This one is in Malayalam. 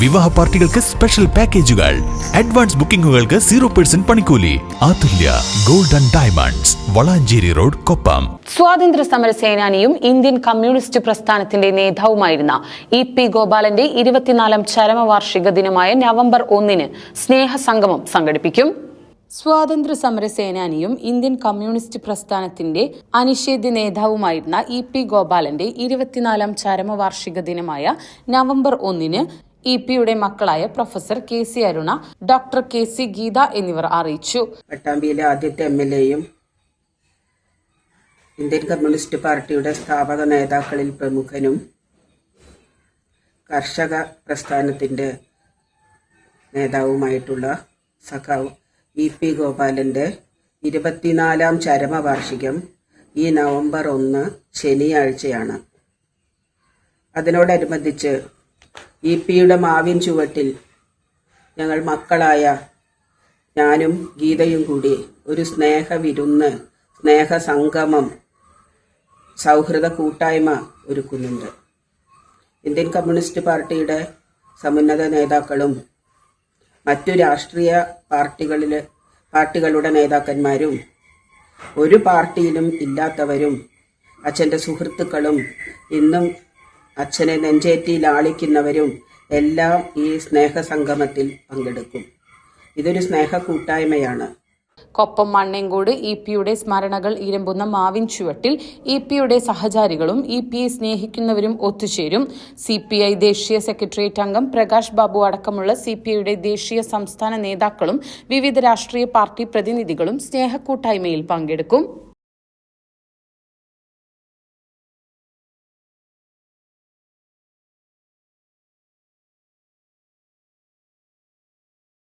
വിവാഹ പാർട്ടികൾക്ക് സ്പെഷ്യൽ പാക്കേജുകൾ അഡ്വാൻസ് ബുക്കിംഗുകൾക്ക് സീറോ പെർസെന്റ് പണിക്കൂലി. Athulya golden and diamonds Valanchery road Koppam. സ്വാതന്ത്ര്യ സമര സേനാനിയും ഇന്ത്യൻ കമ്മ്യൂണിസ്റ്റ് പ്രസ്ഥാനത്തിന്റെ നേതാവുമായിരുന്ന ഇ പി ഗോപാലന്റെ ഇരുപത്തിനാലാം ചരമവാർഷിക ദിനമായ നവംബർ ഒന്നിന് സ്നേഹസംഗമം സംഘടിപ്പിക്കും. സ്വാതന്ത്ര്യ സമര സേനാനിയും ഇന്ത്യൻ കമ്മ്യൂണിസ്റ്റ് പ്രസ്ഥാനത്തിന്റെ അനിഷേധ്യ നേതാവുമായിരുന്ന ഇ പി ഗോപാലന്റെ ഇരുപത്തിനാലാം ചരമവാർഷിക ദിനമായ നവംബർ ഒന്നിന് ഇ പിയുടെ മക്കളായ professor K C Aruna doctor K C Geetha എന്നിവർ അറിയിച്ചു. പട്ടാമ്പിയിലെ ആദ്യത്തെ എം എൽ എയും ഇന്ത്യൻ കമ്മ്യൂണിസ്റ്റ് പാർട്ടിയുടെ സ്ഥാപക നേതാക്കളിൽ പ്രമുഖനും കർഷക പ്രസ്ഥാനത്തിന്റെ നേതാവുമായിട്ടുള്ള സഖാവ് ഇ പി ഗോപാലന്റെ ഇരുപത്തിനാലാം ചരമവാർഷികം ഈ നവംബർ ഒന്ന് ശനിയാഴ്ചയാണ്. അതിനോടനുബന്ധിച്ച് ഇ പിയുടെ മാവിൻ ചുവട്ടിൽ ഞങ്ങൾ മക്കളായ ഞാനും ഗീതയും കൂടി ഒരു സ്നേഹ വിരുന്ന് സ്നേഹ സംഗമം സൗഹൃദ കൂട്ടായ്മ ഒരുക്കുന്നുണ്ട്. ഇന്ത്യൻ കമ്മ്യൂണിസ്റ്റ് പാർട്ടിയുടെ സമുന്നത നേതാക്കളും മറ്റു രാഷ്ട്രീയ പാർട്ടികളിലെ പാർട്ടികളുടെ നേതാക്കന്മാരും ഒരു പാർട്ടിയിലും ഇല്ലാത്തവരും അച്ഛന്റെ സുഹൃത്തുക്കളും ഇന്നും അച്ഛനെ നെഞ്ചേറ്റി ലാളിക്കുന്നവരും എല്ലാം ഈ സ്നേഹസംഗമത്തിൽ പങ്കെടുക്കും. ഇതൊരു സ്നേഹ കൂട്ടായ്മയാണ് കൊപ്പം മണ്ണേങ്കോട് ഇ പിയുടെ സ്മരണകൾ ഇരമ്പുന്ന മാവിൻ ചുവട്ടിൽ ഇ പിയുടെ സഹചാരികളും ഇ പിയെ സ്നേഹിക്കുന്നവരും ഒത്തുചേരും. സി പി ഐ ദേശീയ സെക്രട്ടേറിയറ്റ് അംഗം പ്രകാശ് ബാബു അടക്കമുള്ള സി പി ഐയുടെ ദേശീയ സംസ്ഥാന നേതാക്കളും വിവിധ രാഷ്ട്രീയ പാർട്ടി പ്രതിനിധികളും സ്നേഹക്കൂട്ടായ്മയിൽ പങ്കെടുക്കും.